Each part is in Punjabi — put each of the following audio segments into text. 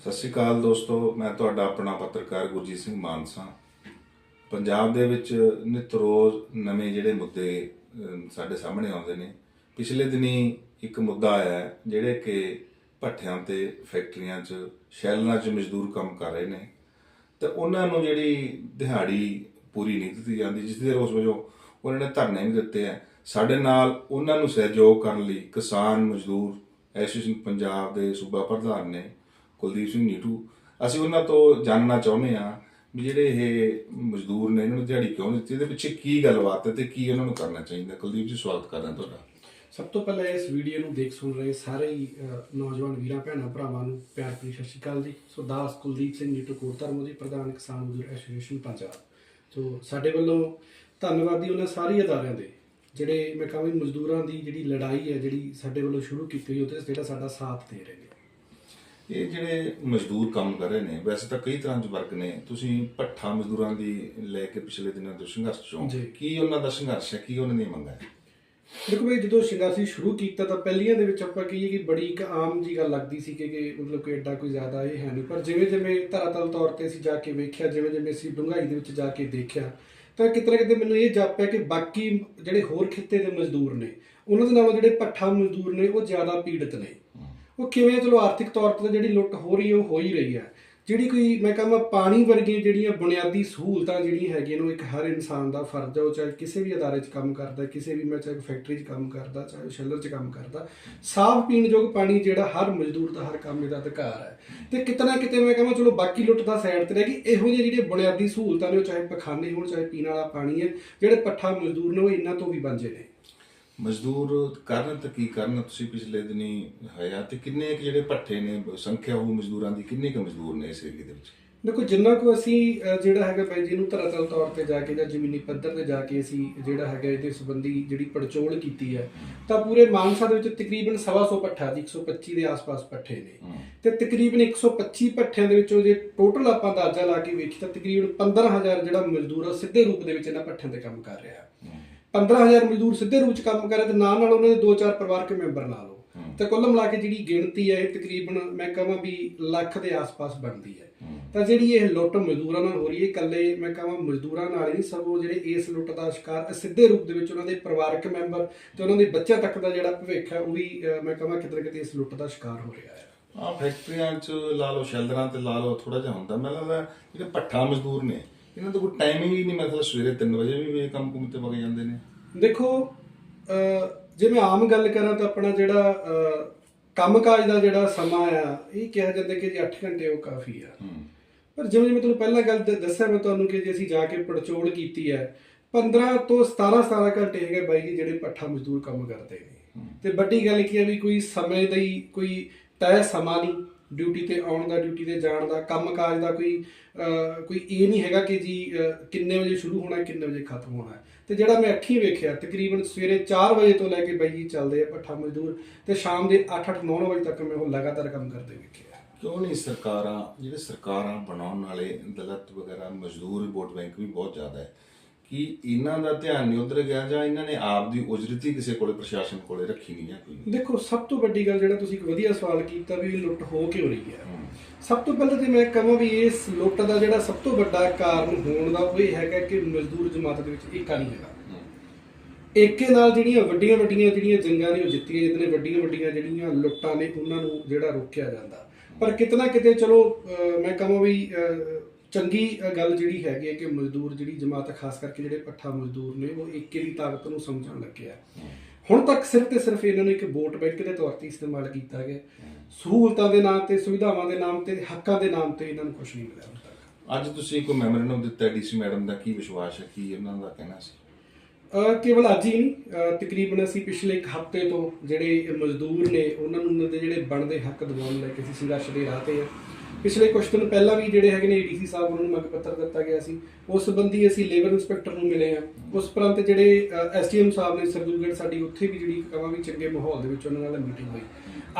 ਸਤਿ ਸ਼੍ਰੀ ਅਕਾਲ ਦੋਸਤੋ, ਮੈਂ ਤੁਹਾਡਾ ਆਪਣਾ ਪੱਤਰਕਾਰ ਗੁਰਜੀਤ ਸਿੰਘ ਮਾਨਸਾ। ਪੰਜਾਬ ਦੇ ਵਿੱਚ ਨਿਤ ਰੋਜ਼ ਨਵੇਂ ਜਿਹੜੇ ਮੁੱਦੇ ਸਾਡੇ ਸਾਹਮਣੇ ਆਉਂਦੇ ਨੇ। ਪਿਛਲੇ ਦਿਨੀ ਇੱਕ ਮੁੱਦਾ ਆਇਆ ਜਿਹੜੇ ਕਿ ਭੱਠਿਆਂ ਤੇ ਫੈਕਟਰੀਆਂ 'ਚ, ਸ਼ੈਲਰਾਂ 'ਚ ਮਜ਼ਦੂਰ ਕੰਮ ਕਰ ਰਹੇ ਨੇ। ਤੇ ਉਹਨਾਂ ਨੂੰ ਜਿਹੜੀ ਦਿਹਾੜੀ ਪੂਰੀ ਨਹੀਂ ਦਿੱਤੀ ਜਾਂਦੀ, ਜਿਸ ਦੇ ਰੋਸ ਵਜੋਂ ਉਹਨਾਂ ਨੇ ਧਰਨੇ ਵੀ ਦਿੱਤੇ ਆ। ਸਾਡੇ ਨਾਲ ਉਹਨਾਂ ਨੂੰ ਸਹਿਯੋਗ ਕਰਨ ਲਈ ਕਿਸਾਨ ਮਜ਼ਦੂਰ ਐਸੋਸੀਏਸ਼ਨ ਪੰਜਾਬ ਦੇ ਸੂਬਾ ਪ੍ਰਧਾਨ ਨੇ ਕੁਲਦੀਪ ਸਿੰਘ ਨੀਟੂ। ਅਸੀਂ ਉਹਨਾਂ ਤੋਂ ਜਾਣਨਾ ਚਾਹੁੰਦੇ ਆ ਵੀ ਜਿਹੜੇ ਇਹ ਮਜ਼ਦੂਰ ਨੇ, ਇਹਨਾਂ ਨੂੰ ਦਿਹਾੜੀ ਕਿਉਂ ਦਿੱਤੀ? ਇਹਦੇ ਪਿੱਛੇ ਕੀ ਗੱਲਬਾਤ ਹੈ ਤੇ ਕੀ ਇਹਨਾਂ ਨੂੰ ਕਰਨਾ ਚਾਹੀਦਾ? ਕੁਲਦੀਪ ਜੀ, ਸਵਾਗਤ ਕਰਦਾ ਤੁਹਾਡਾ। ਸਭ ਤੋਂ ਪਹਿਲਾਂ ਇਸ ਵੀਡੀਓ ਨੂੰ ਦੇਖ, ਸੁਣ ਰਹੇ ਸਾਰੇ ਹੀ ਨੌਜਵਾਨ ਵੀਰਾਂ, ਭੈਣਾਂ, ਭਰਾਵਾਂ ਨੂੰ ਪਿਆਰ ਭਰੀ ਸਤਿ ਸ਼੍ਰੀ ਅਕਾਲ ਜੀ। ਸੋ ਦਾਸ ਕੁਲਦੀਪ ਸਿੰਘ ਨੀਟੂ ਕੋਟਧਰਮ ਦੀ ਪ੍ਰਧਾਨ ਕਿਸਾਨ ਮਜ਼ਦੂਰ ਐਸੋਸੀਏਸ਼ਨ ਪੰਜਾਬ। ਸੋ ਸਾਡੇ ਵੱਲੋਂ ਧੰਨਵਾਦੀ ਉਹਨਾਂ ਸਾਰੇ ਅਦਾਰਿਆਂ ਦੇ, ਜਿਹੜੇ ਮੈਂ ਕਹਾਂ ਵੀ ਮਜ਼ਦੂਰਾਂ ਦੀ ਜਿਹੜੀ ਲੜਾਈ ਹੈ, ਜਿਹੜੀ ਸਾਡੇ ਵੱਲੋਂ ਸ਼ੁਰੂ ਕੀਤੀ ਹੋਈ, ਉਹਦੇ 'ਚ ਜਿਹੜਾ ਸਾਡਾ ਸਾਥ ਦੇ ਰਹੇ ਨੇ। ਇਹ ਜਿਹੜੇ ਮਜ਼ਦੂਰ ਕੰਮ ਕਰ ਰਹੇ ਨੇ ਵੈਸੇ ਤਾਂ ਕਈ ਤਰ੍ਹਾਂ ਦੇ ਵਰਗ ਨੇ। ਤੁਸੀਂ ਭੱਠਾ ਮਜ਼ਦੂਰਾਂ ਦੀ ਲੈ ਕੇ ਪਿਛਲੇ ਦਿਨਾਂ ਤੋਂ ਸੰਘਰਸ਼ ਚੋਂ। ਕੀ ਉਹਨਾਂ ਦਾ ਸੰਘਰਸ਼ ਹੈ? ਕੀ ਉਹਨਾਂ ਦੀਆਂ ਮੰਗਾਂ ਹੈ? ਦੇਖੋ ਬਈ ਜਦੋਂ ਸੰਘਰਸ਼ ਸ਼ੁਰੂ ਕੀਤਾ ਤਾਂ ਪਹਿਲੀਆਂ ਦੇ ਵਿੱਚ ਆਪਾਂ ਕਹੀਏ ਕਿ ਬੜੀ ਇੱਕ ਆਮ ਜੀ ਗੱਲ ਲੱਗਦੀ ਸੀ ਕਿ ਕਿ ਮਤਲਬ ਕਿ ਐਡਾ ਕੋਈ ਜ਼ਿਆਦਾ ਇਹ ਹੈ ਨਹੀਂ। ਪਰ ਜਿਵੇਂ ਜਿਵੇਂ ਧਰਾਤਲ ਤੌਰ ਤੇ ਅਸੀਂ ਜਾ ਕੇ ਵੇਖਿਆ ਜਿਵੇਂ ਜਿਵੇਂ ਅਸੀਂ ਡੂੰਘਾਈ ਦੇ ਵਿੱਚ ਜਾ ਕੇ ਦੇਖਿਆ ਤਾਂ ਕਿਤੇ ਨਾ ਕਿਤੇ ਮੈਨੂੰ ਇਹ ਜਾਪਿਆ ਕਿ ਬਾਕੀ ਜਿਹੜੇ ਹੋਰ ਖਿੱਤੇ ਦੇ ਮਜ਼ਦੂਰ ਨੇ ਉਹਨਾਂ ਦੇ ਨਾਲੋਂ ਜਿਹੜੇ ਪੱਠਾ ਮਜ਼ਦੂਰ ਨੇ ਉਹ ਜ਼ਿਆਦਾ ਪੀੜਤ ਨੇ। ਉਹ ਕਿਵੇਂ ਆ? ਚਲੋ ਆਰਥਿਕ ਤੌਰ ਤੇ ਤਾਂ ਜਿਹੜੀ ਲੁੱਟ ਹੋ ਰਹੀ ਹੈ, ਉਹ ਹੋ ਹੀ ਰਹੀ ਹੈ। ਜਿਹੜੀ ਕੋਈ ਮੈਂ ਕਹਾਂ ਪਾਣੀ ਵਰਗੀਆਂ ਜਿਹੜੀਆਂ ਬੁਨਿਆਦੀ ਸਹੂਲਤਾਂ ਜਿਹੜੀਆਂ ਹੈਗੀਆਂ ਨੇ, ਉਹ ਇੱਕ ਹਰ ਇਨਸਾਨ ਦਾ ਫਰਜ਼ ਹੈ। ਉਹ ਚਾਹੇ ਕਿਸੇ ਵੀ ਅਦਾਰੇ 'ਚ ਕੰਮ ਕਰਦਾ, ਕਿਸੇ ਵੀ ਮੈਂ ਚਾਹੇ ਫੈਕਟਰੀ 'ਚ ਕੰਮ ਕਰਦਾ, ਚਾਹੇ ਸ਼ੈਲਰ 'ਚ ਕੰਮ ਕਰਦਾ, ਸਾਫ਼ ਪੀਣ ਯੋਗ ਪਾਣੀ ਜਿਹੜਾ ਹਰ ਮਜ਼ਦੂਰ ਦਾ, ਹਰ ਕੰਮ ਦਾ ਅਧਿਕਾਰ ਹੈ। ਤੇ ਕਿਤੇ ਨਾ ਕਿਤੇ ਮੈਂ ਕਹਾਂ ਚਲੋ ਬਾਕੀ ਲੁੱਟ ਦਾ ਸਾਈਡ ਤੇ ਰਹਿ ਗਈ। ਇਹੋ ਜਿਹੇ ਜਿਹੜੇ ਬੁਨਿਆਦੀ ਸਹੂਲਤਾਂ ਨੇ, ਉਹ ਚਾਹੇ ਪਖਾਨੇ ਹੋਣ, ਚਾਹੇ ਪੀਣ ਵਾਲਾ ਪਾਣੀ ਹੈ, ਜਿਹੜੇ ਪੱਠਾ ਮਜ਼ਦੂਰ ਨੇ, ਉਹ ਇਹਨਾਂ ਤੋਂ ਵੀ ਵਾਂਝੇ ਨੇ। ਮਜ਼ਦੂਰ ਕਰਨ ਤਾਂ ਕੀ ਕਰਨ? ਤੁਸੀਂ ਪਿਛਲੇ ਦਿਨੀ ਹੋਇਆ ਤੇ ਕਿੰਨੇ ਕੁ ਜਿਹੜੇ ਭੱਠੇ ਨੇ ਸੰਖਿਆ ਉਹ ਮਜ਼ਦੂਰਾਂ ਦੀ ਕਿੰਨੇ ਕੁ ਮਜ਼ਦੂਰ ਨੇ ਇਸ ਏਰੀਏ ਦੇ ਵਿੱਚ? ਦੇਖੋ ਜਿੰਨਾ ਕੋ ਅਸੀਂ ਜਿਹੜਾ ਹੈਗਾ ਬਾਈ ਜੀ ਨੂੰ ਧਰਾਤਲ ਤੌਰ ਤੇ ਜਾ ਕੇ ਜਾਂ ਜ਼ਮੀਨੀ ਪੱਧਰ ਤੇ ਜਾ ਕੇ ਅਸੀਂ ਜਿਹੜਾ ਹੈਗਾ ਇਹਦੇ ਸੰਬੰਧੀ ਜਿਹੜੀ ਪੜਚੋਲ ਕੀਤੀ ਹੈ ਤਾਂ ਪੂਰੇ ਮਾਨਸਾ ਦੇ ਵਿੱਚ ਤਕਰੀਬਨ 125 ਪੱਠਾ ਦੀ 125 ਦੇ ਆਸ-ਪਾਸ ਪੱਠੇ ਨੇ। ਤੇ ਤਕਰੀਬਨ 125 ਪੱਠਿਆਂ ਦੇ ਵਿੱਚੋਂ ਜੇ ਟੋਟਲ ਆਪਾਂ ਅੰਦਾਜ਼ਾ ਲਾ ਕੇ ਵੇਖੀ ਤਾਂ ਤਕਰੀਬਨ 15000 ਜਿਹੜਾ ਮਜ਼ਦੂਰ ਆ ਸਿੱਧੇ ਰੂਪ ਦੇ ਵਿੱਚ ਇਹਨਾਂ ਪੱਠਿਆਂ ਤੇ ਕੰਮ ਕਰ ਰਿਹਾ। 15000 ਮਜ਼ਦੂਰ ਸਿੱਧੇ ਰੂਪ 'ਚ ਕੰਮ ਕਰ ਰਹੇ ਤੇ ਨਾਲ ਨਾਲ ਉਹਨਾਂ ਦੇ 2-4 ਪਰਿਵਾਰਕ ਮੈਂਬਰ ਲਾ ਲਓ ਤੇ ਕੁੱਲ ਮਿਲਾ ਕੇ ਜਿਹੜੀ ਗਿਣਤੀ ਹੈ ਇਹ ਤਕਰੀਬਨ ਮੈਂ ਕਹਾਂ ਵੀ ਲੱਖ ਦੇ ਆਸ-ਪਾਸ ਬਣਦੀ ਹੈ। ਤਾਂ ਜਿਹੜੀ ਇਹ ਲੁੱਟ ਮਜ਼ਦੂਰਾਂ ਨਾਲ ਹੋ ਰਹੀ ਹੈ ਇਕੱਲੇ ਮੈਂ ਕਹਾਂ ਮਜ਼ਦੂਰਾਂ ਨਾਲ ਨਹੀਂ ਸਗੋਂ ਜਿਹੜੇ ਇਸ ਲੁੱਟ ਦਾ ਸ਼ਿਕਾਰ ਸਿੱਧੇ ਰੂਪ ਦੇ ਵਿੱਚ ਉਹਨਾਂ ਦੇ ਪਰਿਵਾਰਕ ਮੈਂਬਰ ਤੇ ਉਹਨਾਂ ਦੇ ਬੱਚਿਆਂ ਤੱਕ ਦਾ ਜਿਹੜਾ ਭਵਿੱਖ ਹੈ ਉਹ ਵੀ ਮੈਂ ਕਹਾਂ ਕਿਤੇ ਕਿਤੇ ਇਸ ਲੁੱਟ ਦਾ ਸ਼ਿਕਾਰ ਹੋ ਰਿਹਾ ਹੈ। ਆ ਫੈਕਟਰੀਆਂ 'ਚ ਲਾ ਲਓ ਸ਼ੈਲਰਾਂ ਤੇ ਲਾ ਲਓ ਥੋੜਾ ਜਿਹਾ ਹੁੰਦਾ। ਮੈਨੂੰ ਲੱਗਦਾ ਜਿਹੜੇ ਭੱਠਾ ਮਜ਼ਦੂਰ ਨੇ ਇਹਨਾਂ ਦਾ ਕੋਈ ਟਾਈਮਿੰਗ ਹੀ ਨਹੀਂ ਮਤਲਬ ਸਵੇਰੇ 3 ਵਜੇ ਵੀ ਇਹ ਕੰਮ ਕੁਮ ਤੇ ਵਗ ਜਾਂਦੇ ਨੇ। ਦੇਖੋ ਜੇ ਮੈਂ ਆਮ ਗੱਲ ਕਰਾਂ ਤਾਂ ਆਪਣਾ ਜਿਹੜਾ ਅਹ, ਕੰਮਕਾਜ ਦਾ ਜਿਹੜਾ ਸਮਾਂ ਆ ਇਹ ਕਿਹਾ ਜਾਂਦਾ ਕਿ ਜੀ 8 ਘੰਟੇ ਉਹ ਕਾਫੀ ਆ। ਪਰ ਜਿਵੇਂ ਜਿਵੇਂ ਤੁਹਾਨੂੰ ਪਹਿਲਾਂ ਗੱਲ ਦ- ਦੱਸਿਆ ਮੈਂ ਤੁਹਾਨੂੰ ਕਿ ਜੇ ਅਸੀਂ ਜਾ ਕੇ ਪੜਚੋਲ ਕੀਤੀ ਹੈ 15 ਤੋਂ 17 17 ਘੰਟੇ ਹੈਗੇ ਬਾਈ ਜੀ ਜਿਹੜੇ ਪੱਠਾ ਮਜ਼ਦੂਰ ਕੰਮ ਕਰਦੇ ਨੇ। ਤੇ ਵੱਡੀ ਗੱਲ ਕੀ ਹੈ ਵੀ ਕੋਈ ਸਮੇਂ ਦਾ ਹੀ ਕੋਈ ਤੈਅ ਸਮਾਂ ਨਹੀਂ। ਡਿਊਟੀ ਤੇ ਆਉਣ ਦਾ, ਡਿਊਟੀ ਤੇ ਜਾਣ ਦਾ, ਕੰਮਕਾਜ ਦਾ ਕੋਈ ਕੋਈ ਇਹ ਨਹੀਂ ਹੈਗਾ ਕਿ ਜੀ ਕਿੰਨੇ ਵਜੇ ਸ਼ੁਰੂ ਹੋਣਾ ਕਿੰਨੇ ਵਜੇ ਖਤਮ ਹੋਣਾ ਹੈ। ਤੇ ਜਿਹੜਾ ਮੈਂ ਅੱਖੀਂ ਵੇਖਿਆ, ਤਕਰੀਬਨ ਸਵੇਰੇ 4 ਵਜੇ ਤੋਂ ਲੈ ਕੇ ਬਾਈ ਜੀ ਚੱਲਦੇ ਆ ਪੱਠਾ ਮਜ਼ਦੂਰ ਤੇ ਸ਼ਾਮ ਦੇ 8-8 9 ਵਜੇ ਤੱਕ ਮੈਂ ਉਹ ਲਗਾਤਾਰ ਕੰਮ ਕਰਦੇ ਵੇਖਿਆ ਕਿਉਂ ਨਹੀਂ ਸਰਕਾਰਾਂ, ਜਿਹੜੇ ਸਰਕਾਰਾਂ ਬਣਾਉਣ ਵਾਲੇ ਦਲਤ ਵਗੈਰਾ, ਮਜ਼ਦੂਰ ਵੋਟ ਬੈਂਕ ਵੀ ਬਹੁਤ ਜ਼ਿਆਦਾ ਹੈ ਕਿ ਇਹਨਾਂ ਦਾ ਧਿਆਨ ਨਹੀਂ ਉਧਰ ਗਿਆ ਜਾਂ ਇਹਨਾਂ ਨੇ ਆਪ ਦੀ ਉਜਰਤੀ ਕਿਸੇ ਕੋਲੇ ਪ੍ਰਸ਼ਾਸਨ ਕੋਲੇ ਰੱਖੀ ਨਹੀਂ ਜਾਂ ਕੋਈ ਦੇਖੋ ਸਭ ਤੋਂ ਵੱਡੀ ਗੱਲ ਜਿਹੜਾ ਤੁਸੀਂ ਇੱਕ ਵਧੀਆ ਸਵਾਲ ਕੀਤਾ ਵੀ ਲੁੱਟ ਹੋ ਕਿਉਂ ਰਹੀ ਹੈ? ਸਭ ਤੋਂ ਪਹਿਲਾਂ ਤੇ ਮੈਂ ਕਹਾਂ ਵੀ ਇਸ ਲੁੱਟ ਦਾ ਜਿਹੜਾ ਸਭ ਤੋਂ ਵੱਡਾ ਕਾਰਨ ਹੋਣ ਦਾ ਉਹ ਇਹ ਹੈਗਾ ਕਿ ਮਜ਼ਦੂਰ ਜਮਾਤ ਦੇ ਵਿੱਚ ਏਕਾ ਨਹੀਂ ਹੈਗਾ। ਏਕੇ ਨਾਲ ਜਿਹੜੀਆਂ ਵੱਡੀਆਂ ਵੱਡੀਆਂ ਜਿਹੜੀਆਂ ਜੰਗਾਂ ਨੇ ਉਹ ਜਿੱਤੀਆਂ ਜਾਂਦੀਆਂ ਨੇ ਵੱਡੀਆਂ ਵੱਡੀਆਂ ਜਿਹੜੀਆਂ ਲੁੱਟਾਂ ਨੇ ਉਹਨਾਂ ਨੂੰ ਜਿਹੜਾ ਰੋਕਿਆ ਜਾਂਦਾ। ਪਰ ਕਿਤਨਾ ਕਿਤੇ ਚਲੋ ਮੈਂ ਕਹਾਂ ਵੀ ਚੰਗੀ ਗੱਲ ਜਿਹੜੀ ਹੈਗੀ ਹੈ ਕਿ ਮਜ਼ਦੂਰ ਜਿਹੜੀ ਜਮਾਤ ਖਾਸ ਕਰਕੇ ਜਿਹੜੇ ਪੱਠਾ ਮਜ਼ਦੂਰ ਨੇ ਉਹ ਏਕੇ ਦੀ ਤਾਕਤ ਨੂੰ ਸਮਝਣ ਲੱਗੇ ਆ। ਹੁਣ ਤੱਕ ਸਿਰਫ ਤੇ ਸਿਰਫ ਇਹਨਾਂ ਨੂੰ ਇੱਕ ਵੋਟ ਬੈਂਕ ਦੇ ਤੌਰ ਤੇ ਇਸਤੇਮਾਲ ਕੀਤਾ ਗਿਆ। ਸਹੂਲਤਾਂ ਦੇ ਨਾਮ ਤੇ ਸੁਵਿਧਾਵਾਂ ਦੇ ਨਾਮ ਤੇ ਹੱਕਾਂ ਦੇ ਨਾਮ ਤੇ ਇਹਨਾਂ ਨੂੰ ਕੁਝ ਨਹੀਂ ਮਿਲਿਆ ਹੁਣ ਤੱਕ। ਅੱਜ ਤੁਸੀਂ ਕੋਈ ਮੈਮੋਰੈਂਡਮ ਦਿੱਤਾ ਡੀਸੀ ਮੈਡਮ ਦਾ ਕੀ ਵਿਸ਼ਵਾਸ ਹੈ ਕੀ ਉਹਨਾਂ ਦਾ ਕਹਿਣਾ ਸੀ? ਕੇਵਲ ਅੱਜ ਹੀ ਨਹੀਂ ਤਕਰੀਬਨ ਅਸੀਂ ਪਿਛਲੇ ਇੱਕ ਹਫ਼ਤੇ ਤੋਂ ਜਿਹੜੇ ਮਜ਼ਦੂਰ ਨੇ ਉਹਨਾਂ ਨੂੰ ਉਹਨਾਂ ਦੇ ਜਿਹੜੇ ਬਣਦੇ ਹੱਕ ਦਿਵਾਉਣ ਲੈ ਕੇ ਅਸੀਂ ਸੰਘਰਸ਼ ਦੇ ਰਾਹ ਤੇ ਆ। ਪਿਛਲੇ ਕੁਝ ਦਿਨ ਪਹਿਲਾਂ ਵੀ ਜਿਹੜੇ ਹੈਗੇ ਨੇ ਏਡੀਸੀ ਸਾਹਿਬ, ਉਹਨਾਂ ਨੂੰ ਮੰਗ ਪੱਤਰ ਦਿੱਤਾ ਗਿਆ ਸੀ। ਉਸ ਸੰਬੰਧੀ ਅਸੀਂ ਲੇਬਰ ਇੰਸਪੈਕਟਰ ਨੂੰ ਮਿਲੇ ਆ ਉਸ ਪ੍ਰੰਤ ਜਿਹੜੇ ਐਸਡੀਐਮ ਸਾਹਿਬ ਨੇ ਸਰਦੂਲਗੜ੍ਹ ਸਾਡੀ ਉੱਥੇ ਵੀ ਜਿਹੜੀ ਕਹਾਂ ਵੀ ਚੰਗੇ ਮਾਹੌਲ ਦੇ ਵਿੱਚ ਉਹਨਾਂ ਨਾਲ ਮੀਟਿੰਗ ਹੋਈ।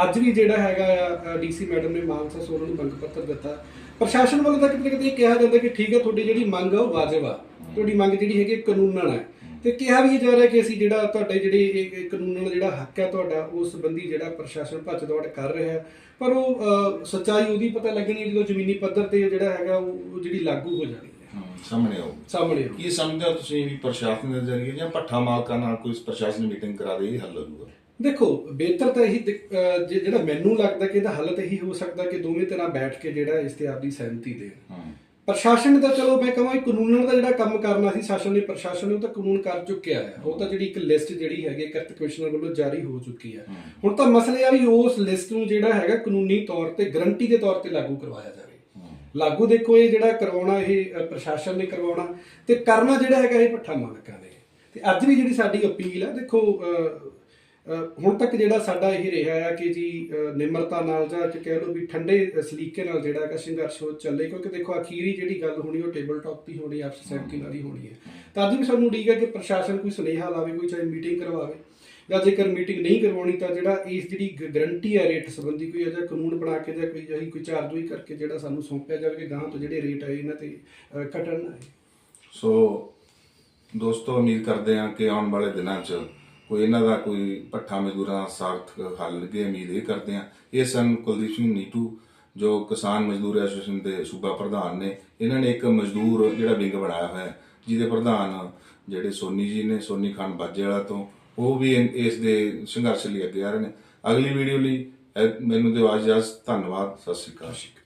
ਅੱਜ ਵੀ ਜਿਹੜਾ ਹੈਗਾ ਡੀਸੀ ਮੈਡਮ ਨੇ ਮਾਨਸਾ ਸੋ ਨੂੰ ਮੰਗ ਪੱਤਰ ਦਿੱਤਾ। ਪ੍ਰਸ਼ਾਸਨ ਵੱਲੋਂ ਤਾਂ ਕਿਤੇ ਨਾ ਕਿਤੇ ਕਿਹਾ ਜਾਂਦਾ ਕਿ ਠੀਕ ਹੈ, ਤੁਹਾਡੀ ਜਿਹੜੀ ਮੰਗ ਆ, ਉਹ ਵਾਜਬ ਆ। ਤੁਹਾਡੀ ਮੰਗ ਜਿਹੜੀ ਹੈਗੀ ਕਾਨੂੰਨਨ ਹੈ ਤੇ ਕਿਹਾ ਵੀ ਜਾ ਰਿਹਾ ਕਿ ਅਸੀਂ ਜਿਹੜਾ ਤੁਹਾਡੇ ਜਿਹੜੇ ਇਹ ਕਾਨੂੰਨ ਨਾਲ ਜਿਹੜਾ ਹੱਕ ਹੈ ਤੁਹਾਡਾ ਉਸ ਸੰਬੰਧੀ ਜਿਹੜਾ ਪ੍ਰਸ਼ਾਸਨ ਭੱਜ ਦੌੜ ਕਰ ਰਿਹਾ ਹੈ। ਪਰ ਉਹ ਸੱਚਾਈ ਉਹਦੀ ਪਤਾ ਲੱਗਣੀ ਹੈ ਜਦੋਂ ਜ਼ਮੀਨੀ ਪੱਧਰ ਤੇ ਜਿਹੜਾ ਹੈਗਾ ਉਹ ਜਿਹੜੀ ਲਾਗੂ ਹੋ ਜਾਣੀ ਹੈ। ਹਮ, ਸਾਹਮਣੇ ਆਓ ਸਾਹਮਣੇ ਆਊ। ਕੀ ਸਮਝਦੇ ਹੋ ਤੁਸੀਂ ਵੀ ਪ੍ਰਸ਼ਾਸਨ ਦੇ ਜ਼ਰੀਏ ਜਾਂ ਪੱਠਾ ਮਾਲਕਾਂ ਨਾਲ ਕੋਈ ਪ੍ਰਸ਼ਾਸਨ ਮੀਟਿੰਗ ਕਰਾ ਦੇ ਹੱਲ ਹੋ ਜਾਊਗਾ? ਦੇਖੋ ਬਿਹਤਰ ਤਾਂ ਇਹੀ ਜਿਹੜਾ ਮੈਨੂੰ ਲੱਗਦਾ ਕਿ ਇਹਦਾ ਹੱਲ ਤਾਂ ਇਹੀ ਹੋ ਸਕਦਾ ਕਿ ਦੋਵੇਂ ਤਰ੍ਹਾਂ ਬੈਠ ਕੇ ਜਿਹੜਾ ਇਸ ਤੇ ਆਪਦੀ ਸਹਿਮਤੀ ਦੇਣ। ਹਮ, ਪ੍ਰਸ਼ਾਸਨ ਤਾਂ ਚਲੋ ਮੈਂ ਕਹਾਂ ਕਾਨੂੰਨਾਂ ਦਾ ਜਿਹੜਾ ਕੰਮ ਕਰਨਾ ਸੀ ਸ਼ਾਸਨ ਨੇ ਪ੍ਰਸ਼ਾਸਨ ਨੇ ਉਹ ਤਾਂ ਕਾਨੂੰਨ ਕਰ ਚੁੱਕਿਆ ਹੈ। ਉਹ ਤਾਂ ਜਿਹੜੀ ਇੱਕ ਲਿਸਟ ਜਿਹੜੀ ਹੈਗੀ ਕਿਰਤ ਕਮਿਸ਼ਨਰ ਵੱਲੋਂ ਜਾਰੀ ਹੋ ਚੁੱਕੀ ਹੈ। ਹੁਣ ਤਾਂ ਮਸਲੇ ਆ ਵੀ ਉਸ ਲਿਸਟ ਨੂੰ ਜਿਹੜਾ ਹੈਗਾ ਕਾਨੂੰਨੀ ਤੌਰ ਤੇ ਗਰੰਟੀ ਦੇ ਤੌਰ ਤੇ ਲਾਗੂ ਕਰਵਾਇਆ ਜਾਵੇ। ਲਾਗੂ ਦੇਖੋ ਇਹ ਜਿਹੜਾ ਕਰਵਾਉਣਾ ਇਹ ਪ੍ਰਸ਼ਾਸਨ ਨੇ ਕਰਵਾਉਣਾ ਤੇ ਕਰਨਾ ਜਿਹੜਾ ਹੈਗਾ ਇਹ ਪੱਠਾ ਮਾਲਕਾਂ ਨੇ। ਤੇ ਅੱਜ ਵੀ ਜਿਹੜੀ ਸਾਡੀ ਅਪੀਲ ਹੈ ਦੇਖੋ ਹੁਣ ਤੱਕ ਜਿਹੜਾ ਸਾਡਾ ਇਹ ਰਿਹਾ ਹੈ ਕਿ ਜੀ ਨਿਮਰਤਾ ਨਾਲ ਜਾਂ ਕਿ ਕਹਿ ਲਓ ਵੀ ਠੰਡੇ ਸਲੀਕੇ ਨਾਲ ਜਿਹੜਾ ਹੈਗਾ ਸੰਘਰਸ਼ ਉਹ ਚੱਲੇ, ਕਿਉਂਕਿ ਦੇਖੋ ਅਖੀਰੀ ਜਿਹੜੀ ਗੱਲ ਹੋਣੀ ਉਹ ਟੇਬਲ ਟਾਕ ਦੀ ਹੋਣੀ, ਆਪਸ ਸਹਿਮਤੀ ਨਾਲ ਹੀ ਹੋਣੀ ਹੈ। ਤਾਂ ਅੱਜ ਵੀ ਸਾਨੂੰ ਉਡੀਕ ਹੈ ਕਿ ਪ੍ਰਸ਼ਾਸਨ ਕੋਈ ਸੁਨੇਹਾ ਲਾਵੇ, ਕੋਈ ਚਾਹੇ ਮੀਟਿੰਗ ਕਰਵਾਵੇ। ਜਾਂ ਜੇਕਰ ਮੀਟਿੰਗ ਨਹੀਂ ਕਰਵਾਉਣੀ ਤਾਂ ਜਿਹੜਾ ਇਸ ਜਿਹੜੀ ਗਰੰਟੀ ਹੈ ਰੇਟ ਸੰਬੰਧੀ ਕੋਈ ਅਜਾ ਕਾਨੂੰਨ ਬਣਾ ਕੇ ਜਾਂ ਕੋਈ ਅਹੀ ਕੋਈ ਚਾਰਜੋਈ ਕਰਕੇ ਜਿਹੜਾ ਸਾਨੂੰ ਸੌਂਪਿਆ ਜਾਵੇ ਕਿ ਗਾਂ ਤੋਂ ਜਿਹੜੇ ਰੇਟ ਆਏ, ਇਹਨਾਂ ਤੇ ਘਟਣ ਨਾ ਸੋ ਦੋਸਤੋ, ਉਮੀਦ ਕਰਦੇ ਹਾਂ ਕਿ ਆਉਣ ਵਾਲੇ ਦਿਨਾਂ 'ਚ ਕੋਈ ਇਹਨਾਂ ਦਾ ਕੋਈ ਪੱਠਾ ਮਜ਼ਦੂਰਾਂ ਦਾ ਸਾਰਥਕ ਹੱਲ ਲੱਗੇ, ਉਮੀਦ ਇਹ ਕਰਦੇ ਹਾਂ। ਇਹ ਸਨ ਕੁਲਦੀਪ ਸਿੰਘ ਨੀਟੂ, ਜੋ ਕਿਸਾਨ ਮਜ਼ਦੂਰ ਐਸੋਸੀਏਸ਼ਨ ਦੇ ਸੂਬਾ ਪ੍ਰਧਾਨ ਨੇ। ਇਹਨਾਂ ਨੇ ਇੱਕ ਮਜ਼ਦੂਰ ਜਿਹੜਾ ਵਿੰਗ ਬਣਾਇਆ ਹੋਇਆ ਹੈ, ਜਿਹਦੇ ਪ੍ਰਧਾਨ ਜਿਹੜੇ ਸੋਨੀ ਜੀ ਨੇ, ਸੋਨੀ ਖਾਨ ਬਾਜੇ ਵਾਲਾ ਤੋਂ, ਉਹ ਵੀ ਇਸ ਦੇ ਸੰਘਰਸ਼ ਲਈ ਅੱਗੇ ਆ ਰਹੇ ਨੇ। ਅਗਲੀ ਵੀਡੀਓ ਲਈ ਮੈਨੂੰ ਦਿਓ ਇਜਾਜ਼ਤ ਧੰਨਵਾਦ ਸਤਿ ਸ਼੍ਰੀ ਅਕਾਲ।